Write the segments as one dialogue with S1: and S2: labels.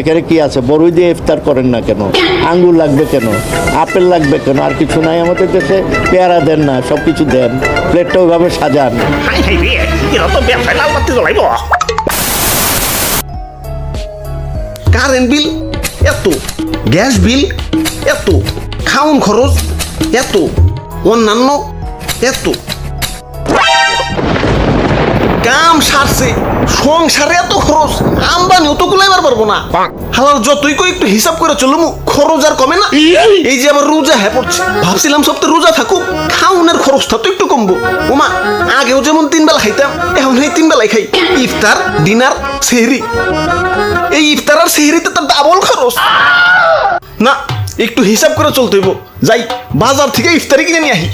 S1: এখানে কি আছে? বড়ই দিয়ে ইফতার করেন না কেন? আঙ্গুর লাগবে কেন? আপেল লাগবে কেন? আর কিছু নাই আমাদের দেশে? পেয়ারা দেন না সব কিছু দেন। প্লেটটা ওইভাবে সাজান।
S2: কারেন্ট বিল এত, গ্যাস বিল এত খাউন খরচ এত, অন্যান্য এত। কাম সারছে সংসারে এত খরচ আমদানিও তো কুলাইবার পারব না। হালার যতই কই একটু হিসাব করে চলুম খরচ আর কমে না। এই যে আবার রোজা হ্যাঁ পড়ছে ভাবছিলাম সপ্তাহে রোজা থাকুক খাউনের খরচটা তো একটু কমবো। ওমা আগেও যেমন তিন বেলা খাইতাম এখন এই তিন বেলায় খাই। ইফতার ডিনার সেহরি। এই ইফতার আর সেহরিতে তো ডাবল খরচ। না একটু হিসাব করে চলতে হইব। যাই বাজার থেকে ইফতারি কিনে নিয়ে আহি।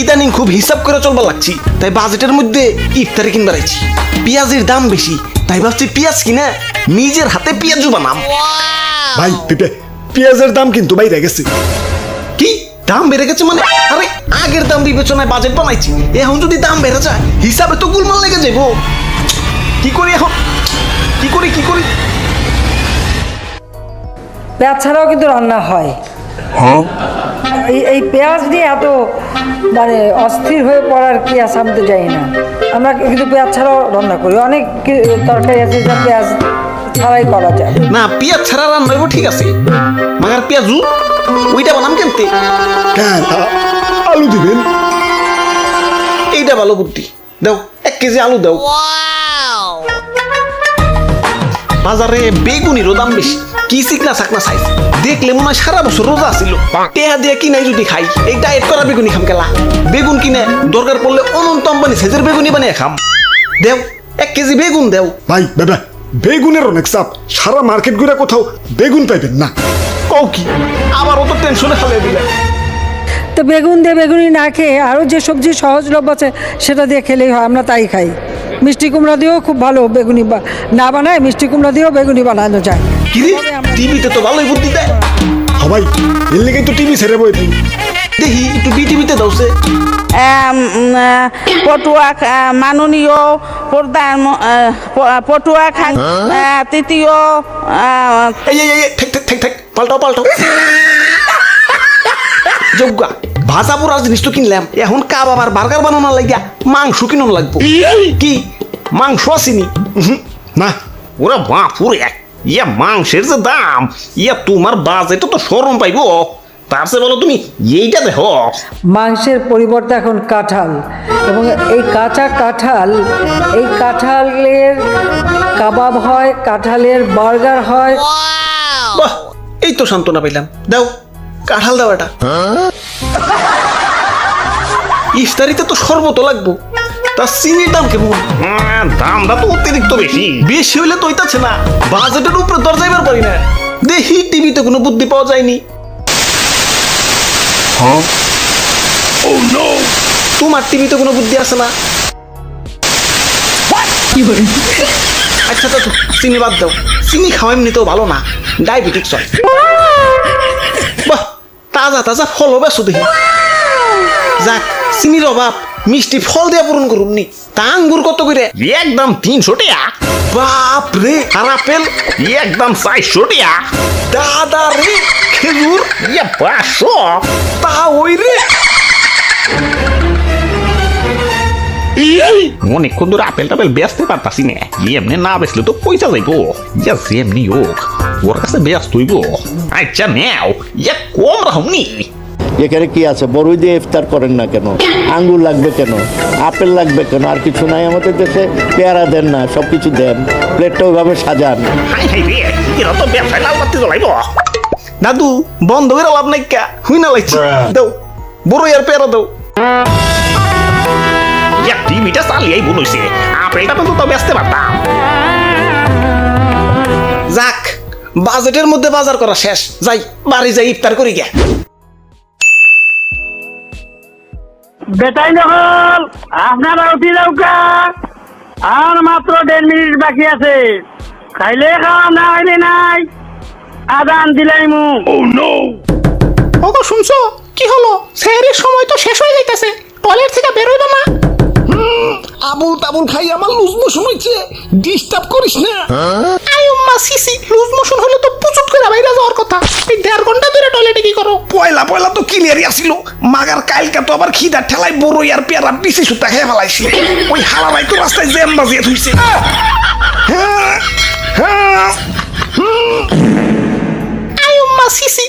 S2: ইদানিং খুব হিসাব করে চলবার লাগছি। তাই বাজেটের মধ্যে ইফতারি কিনবার আইছি। পেঁয়াজের দাম বেশি। তাই ভাবছি পেঁয়াজ কিনা নিজের হাতে পেঁয়াজু বানাম।
S3: ভাই পিপে পেঁয়াজের দাম কিন্তু বাইরে গেছে।
S2: কি? দাম বেড়ে গেছে মানে? আরে আগের দাম বিবেচনায় বাজেট বানাইছি। এখন যদি দাম বেড়ে যায় হিসাবে তো গুলমাল লেগে যাইব। কি করি এখন? কি করি কি করি?
S4: পেঁয়াজ ছাড়াও কিন্তু রান্না হয়। এই এই পেঁয়াজ নিয়ে এত মানে অস্থির হয়ে পড়ার কি আছে আমি তো জানি না। আমরা কিন্তু পেঁয়াজ ছাড়াও রান্না করি। অনেক তরকারি আছে যা পেঁয়াজ ছাড়াই করা যায়।
S2: না পেঁয়াজ ছাড়া রান্না হইব ঠিক আছে। মাগার পেঁয়াজু ওইটা বানাম কেমতে?
S3: কেন আলু দিবেন।
S2: এইটা ভালো বুদ্ধি। দাও এক কেজি আলু দাও। বাজারে বেগুনিরও দাম বেশি। কি চিকনা চাকনা সাইজ দেখলে মনে হয় সারা বছর রোজা ছিল টেহা দিয়ে কিনাই যদি খাই এই ডায়েট করা বেগুনি খাম কেলা। বেগুন কিনে দরকার পড়লে অনন্ত আম্বানি সেজের বেগুনি বানিয়ে খাম। দেও এক কেজি বেগুন দেও।
S3: ভাই বেটা বেগুনের অনেক চাপ সারা মার্কেট ঘুরে কোথাও বেগুন পাইবেন না।
S2: কও কি? আবার অত টেনশনে ফেলে দিলে।
S4: তো বেগুন দিয়ে বেগুনি না খেয়ে আরও যে সবজি সহজলভ্য আছে সেটা দিয়ে খেলেই হয় আমরা তাই খাই। মিষ্টি কুমড়া দিয়েও খুব ভালো বেগুনি বা- না বানায় মিষ্টি কুমড়া দিয়েও বেগুনি বানানো যায়।
S2: কিরে টিভিতে তো ভালোই বুদ্ধি দেয়।
S3: সবাই এর লেগে তো টিভি ছেড়ে বই থাকি।
S2: দেখি একটু বিটিভিতে দাও সে।
S5: আম, আহ, পটুয়া মাননীয় প্রধান পটুয়া খান আহ, তৃতীয়
S2: এই এই ঠেক ঠেক ঠেক ঠেক পাল্টাও পাল্টাও। যোগ্যা ভাজা পোড়ার জিনিস তো কিনলাম। এখন কাবাব আর বার্গার বানানোর লাগিয়া মাংস কিনুন লাগবো। কি? মাংস আসেনি।
S3: না।
S2: ওরা বাপুরে ইয়া মাংসের যে দাম ইয়া তোমার বাজেটে তো সরম পাইব। তার চেয়ে বলো তুমি এইটা দেখো।
S4: মাংসের পরিবর্তে এখন কাঁঠাল। এবং এই কাঁচা কাঁঠাল এই কাঁঠালের কাবাব হয় কাঁঠালের বার্গার হয়।
S2: বাহ এই তো সান্ত্বনা পাইলাম। দাও কাঁঠাল দাও এটা। ইফতারিতে তো শরবত লাগবো। তা চিনির দাম কেমন? দামটা তো অতিরিক্ত বেশি। বেশি হইলে তো হইতাছে না। বাজেটের উপরে দর যাইবার পারি না। দেখি টিভিতে কোনো বুদ্ধি পাওয়া যায়নি। তোমার টিভিতে কোনো বুদ্ধি আছে না? আচ্ছা তো চিনি বাদ দাও। চিনি খাওয়া এমনিতেও ভালো না। ডায়াবেটিক্স হয় বাহ তাজা তাজা ফলও বেছো দেখি। যাক চিনির অভাব। মিষ্টি ফল দিয়ে পূরণ করুন নি। তা আঙ্গুর কত করে? একদম তিনশো টাকা। বাপ রে আর আপেল? একদম চারশো টাকা। দাদা রে খেজুর? ইয়ে পাঁচশো। তা ওই রে। অনেকক্ষণ ধরে আপেল টাপেল পারতাছি না। এমনি না বেচলে তো পয়সা যাইবো। ইয়া যেমনি হোক ওর কাছে ব্যস্ত হইব। আচ্ছা নেও ইয়া কম রহমনি
S1: এখানে কি আছে? বড়ই দিয়ে ইফতার করেন না কেন? আঙ্গুর লাগবে কেন? আপেল লাগবে কেন? আর কিছু নাই আমাদের দেশে? পেয়ারা দেন না সব কিছু দেন। প্লেটটা ওইভাবে সাজান।
S2: দাদু বন্ধ করে লাভ নাই কা? হুই না লাগছে। দাও বড় আর পেয়ারা দাও। টিভিটা চালিয়েই বলইছে আপেলটা তো তো বেচতে পারতাম। যাক বাজেটের মধ্যে বাজার করা শেষ। যাই বাড়ি যাই ইফতার করি গে।
S6: বেটাই নকল আপনারা উঠি যাওকা আর মাত্র দেড় মিনিট বাকি আছে। খাইলে খাওয়া না খাইলে নাই। আদান দিলাই মু।
S2: ওগো শুনছো? কি হলো? স্যারের সময় তো শেষ হয়ে যাইতেছে। টয়লেট থেকে বেরোইবা না আবুল তাবুল খাই আমার লুজ মোশন হইছে। ডিস্টার্ব করিস না। আয়ম্মা সিসি লুজ মোশন হলে তো যাওয়ার কথা। এই দেড় ঘণ্টা ধরে টয়লেটে কি করো? পয়লা পয়লা তো ক্লিয়ারই আসিল মাগার কালকে তো আবার খিদা ঠেলায় বড়ই আর পেয়ারা বিশি সুতা খেয়ে ফেলাইছি ওই হালারাই তো রাস্তায় জ্যাম বাজিয়ে থুইছে হ্যাঁ হ্যাঁ আয়ম্মা সিসি।